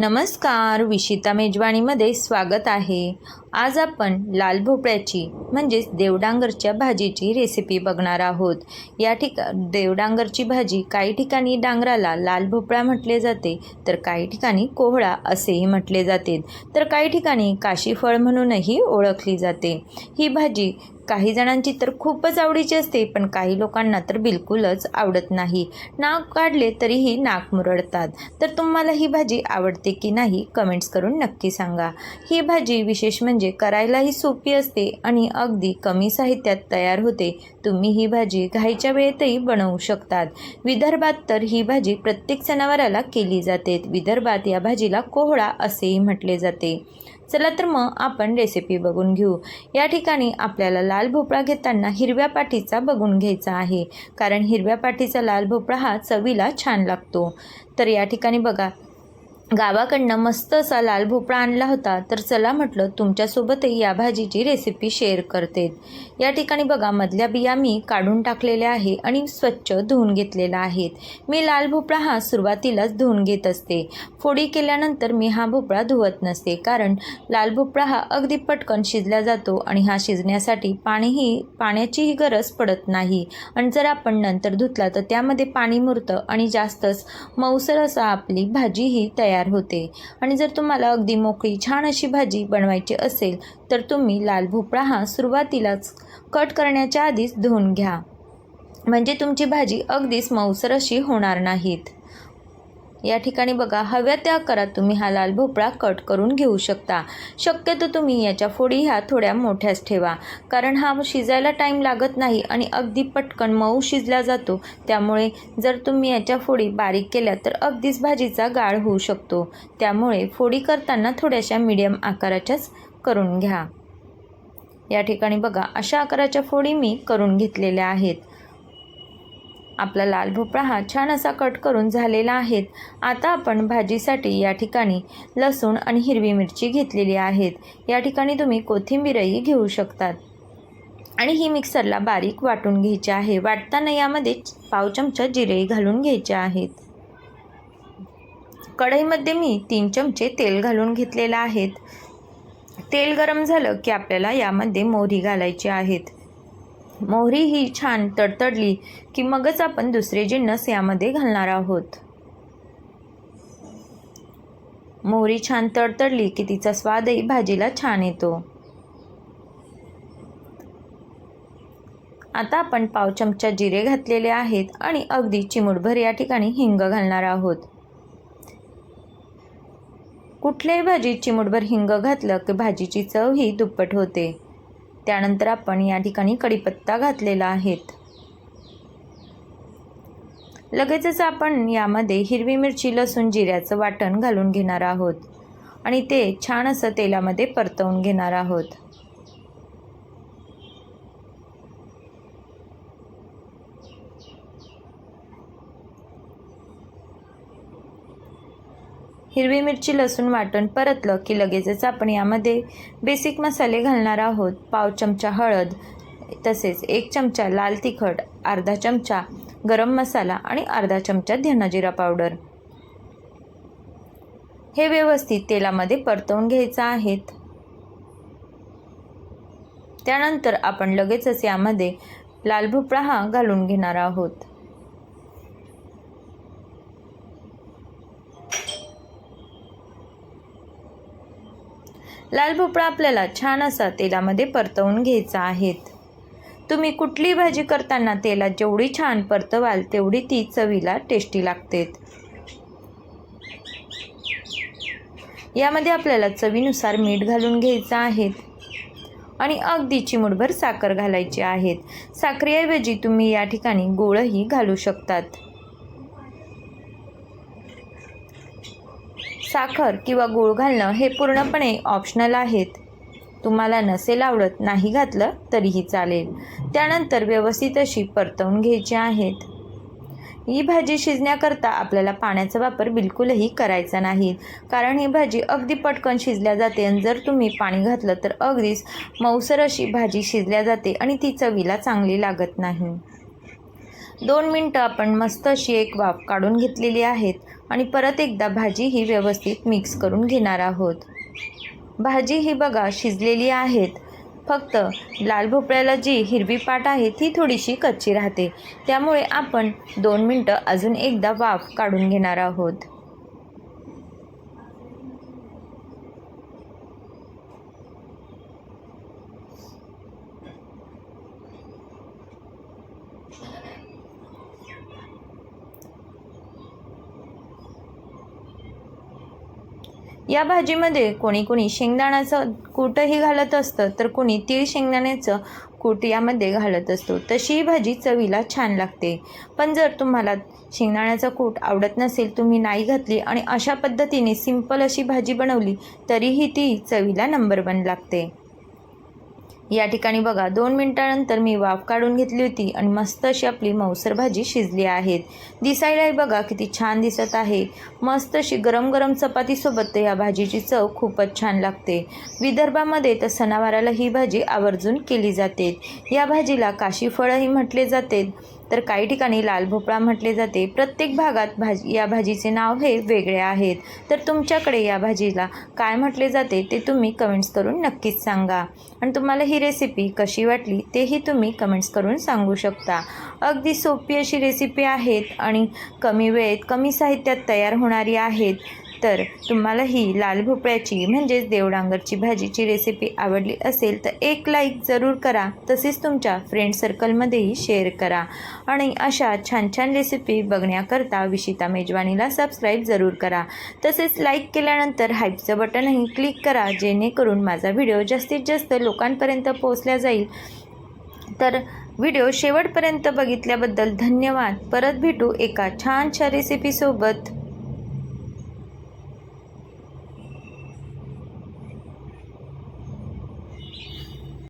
नमस्कार विशिता मेजवानीमध्ये स्वागत आहे. आज आपण लाल भोपळ्याची म्हणजेच देवडांगरच्या भाजीची रेसिपी बघणार आहोत. या ठिका देवडांगरची भाजी काही ठिकाणी डांगराला लाल भोपळा म्हटले जाते तर काही ठिकाणी कोहळा असेही म्हटले जाते. तर काही ठिकाणी काशीफळ म्हणूनही ओळखली जाते. ही भाजी काही जणांची तर खूपच आवडीची असते पण काही लोकांना तर बिलकुलच आवडत नाही. नाक काढले तरीही नाक मुरडतात. तर तुम्हाला ही भाजी आवडते की नाही कमेंट्स करून नक्की सांगा. ही भाजी विशेष म्हणजे करायलाही सोपी असते आणि अगदी कमी साहित्यात तयार होते. तुम्ही ही भाजी घाईच्या वेळेतही बनवू शकतात. विदर्भात तर ही भाजी प्रत्येक सणावाराला केली जाते. विदर्भात या भाजीला कोहळा असेही म्हटले जाते. चला तर मग आपण रेसिपी बघून घेऊ. या ठिकाणी आपल्याला लाल भोपळा घेताना हिरव्या पाठीचा बघून घ्यायचा आहे. कारण हिरव्या पाठीचा लाल भोपळा हा चवीला छान लागतो. तर या ठिकाणी बघा गावाकडनं मस्त असा लाल भोपळा आणला होता तर चला म्हटलं तुमच्यासोबतही या भाजीची रेसिपी शेअर करते. या ठिकाणी बघा मधल्या बिया मी काढून टाकलेल्या आहे आणि स्वच्छ धुवून घेतलेला आहेत मी लाल भोपळा हा सुरुवातीलाच धुवून घेत असते. फोडी केल्यानंतर मी हा भोपळा धुवत नसते कारण लाल भोपळा हा अगदी पटकन शिजला जातो आणि हा शिजण्यासाठी पाणीही पाण्याचीही गरज पडत नाही. आणि जर आपण नंतर धुतला तर त्यामध्ये पाणी मुरतं आणि जास्तच मऊसर असा आपली भाजीही तयार होते. आणि जर तुम्हाला अगदी मोकळी छान अशी भाजी बनवायची असेल तर तुम्ही लाल भोपळा हा सुरुवातीलाच कट करण्याच्या आधीच धुवून घ्या. म्हणजे तुमची भाजी अगदीच मऊसर अशी होणार नाहीत. या ठिकाणी बघा हव्या त्या आकारात तुम्ही हा लाल भोपळा कट करून घेऊ शकता. शक्यतो तुम्ही याच्या फोडी ह्या थोड्या मोठ्याच ठेवा कारण हा शिजायला टाईम लागत नाही आणि अगदी पटकन मऊ शिजला जातो. त्यामुळे जर तुम्ही याच्या फोडी बारीक केल्या तर अगदीच भाजीचा गाळ होऊ शकतो. त्यामुळे फोडी करताना थोड्याशा मीडियम आकाराच्याच करून घ्या. या ठिकाणी बघा अशा आकाराच्या फोडी मी करून घेतलेल्या आहेत. आपला लाल भोपळा हा छान असा कट करून झालेला आहे आता आपण भाजीसाठी या ठिकाणी लसूण आणि हिरवी मिरची घेतलेली आहेत. या ठिकाणी तुम्ही कोथिंबीरही घेऊ शकतात. आणि ही मिक्सरला बारीक वाटून घ्यायची आहे. वाटताना यामध्ये पाव चमचा जिरे घालून घ्यायचे आहेत. कढईमध्ये मी तीन चमचे तेल घालून घेतलेलं आहेत. तेल गरम झालं की आपल्याला यामध्ये मोहरी घालायची आहेत. मोहरी ही छान तडतडली की मगच आपण दुसरे जिन्नस यामध्ये घालणार आहोत. मोहरी छान तडतडली की तिचा स्वादही भाजीला छान येतो. आता आपण पाव चमचा जिरे घातलेले आहेत आणि अगदी चिमुटभर या ठिकाणी हिंग घालणार आहोत. कुठल्याही भाजीत चिमुटभर हिंग घातलं की भाजीची चव ही दुप्पट होते. त्यानंतर आपण या ठिकाणी कढीपत्ता घातलेला आहेत. लगेचच आपण यामध्ये हिरवी मिरची लसूण जिऱ्याचं वाटण घालून घेणार आहोत आणि ते छान असं तेलामध्ये परतवून घेणार आहोत. हिरवी मिरची लसूण वाटण परतलं की लगेचच आपण यामध्ये बेसिक मसाले घालणार आहोत. पाव चमचा हळद तसेच एक चमचा लाल तिखट अर्धा चमचा गरम मसाला आणि अर्धा चमचा धनाजिरा पावडर. हे व्यवस्थित तेलामध्ये परतवून घ्यायचं आहेत त्यानंतर आपण लगेचच यामध्ये लाल भोपळा हा घालून घेणार आहोत. लाल भोपळा आपल्याला छान असा तेलामध्ये परतवून घ्यायचा आहेत. तुम्ही कुठली भाजी करताना तेलात जेवढी छान परतवाल तेवढी ती चवीला टेस्टी लागते. यामध्ये आपल्याला चवीनुसार मीठ घालून घ्यायचं आहे. आणि अगदी चिमुटभर साखर घालायची आहेत साखरेऐवजी तुम्ही या ठिकाणी गोळही घालू शकतात. साखर किंवा गूळ घालणं हे पूर्णपणे ऑप्शनल आहेत. तुम्हाला नसेल आवडत नाही घातलं तरीही चालेल. त्यानंतर व्यवस्थित अशी परतवून घ्यायची आहेत. ही भाजी शिजण्याकरता आपल्याला पाण्याचा वापर बिलकुलही करायचा नाही. कारण ही भाजी अगदी पटकन शिजल्या जाते आणि जर तुम्ही पाणी घातलं तर अगदीच मऊसर अशी भाजी शिजल्या जाते आणि ती चवीला चांगली लागत नाही. दोन मिनटं आपण मस्त अशी एक वाफ काढून घेतलेली आहेत. आणि परत एकदा भाजी ही व्यवस्थित मिक्स करून घेणार आहोत. भाजी ही बघा शिजलेली आहेत. फक्त लाल भोपळ्याला जी हिरवी पाट आहे ती थोडीशी कच्ची राहते. त्यामुळे आपण दोन मिनटं अजून एकदा वाफ काढून घेणार आहोत. या भाजीमध्ये कोणी कोणी शेंगदाण्याचं कूटही घालत असतं तर कोणी तीळ शेंगदाण्याचं कूट यामध्ये घालत असतो. तशी ही भाजी चवीला छान लागते. पण जर तुम्हाला शेंगदाण्याचा कूट आवडत नसेल तुम्ही नाही घातली आणि अशा पद्धतीने सिंपल अशी भाजी बनवली तरीही ती चवीला नंबर वन लागते. या ठिकाणी बघा दोन मिनटानंतर मी वाफ काढून घेतली होती आणि मस्त अशी आपली मौसर भाजी शिजली आहेत. दिसायलाही बघा किती छान दिसत आहे. मस्त अशी गरम गरम चपातीसोबत तर या भाजीची चव खूपच छान लागते. विदर्भामध्ये तर सणावाराला ही भाजी आवर्जून केली जाते. या भाजीला काशी फळंही म्हटले जाते. तर काही ठिकाणी लाल भोपळा म्हटले जाते. प्रत्येक भागात भाजी या भाजीचे नाव हे वेगळे आहेत. तर तुमच्याकडे या भाजीला काय म्हटले जाते ते तुम्ही कमेंट्स करून नक्कीच सांगा. आणि तुम्हाला ही रेसिपी कशी वाटली तेही तुम्ही कमेंट्स करून सांगू शकता. अगदी सोपी अशी रेसिपी आहेत आणि कमी वेळेत कमी साहित्यात तयार होणारी आहेत. तर तुम्हाला ही लाल भोपळ्याची म्हणजेच देवडांगरची भाजीची रेसिपी आवडली असेल तर एक लाईक जरूर करा. तसेच तुमच्या फ्रेंड सर्कलमध्येही शेअर करा. आणि अशा छान छान रेसिपी बघण्याकरता विशिता मेजवानीला सबस्क्राईब जरूर करा. तसेच लाईक केल्यानंतर हाईपचं बटनही क्लिक करा जेणेकरून माझा व्हिडिओ जास्तीत जास्त लोकांपर्यंत पोहोचला जाईल. तर व्हिडिओ शेवटपर्यंत बघितल्याबद्दल धन्यवाद. परत भेटू एका छानशा रेसिपीसोबत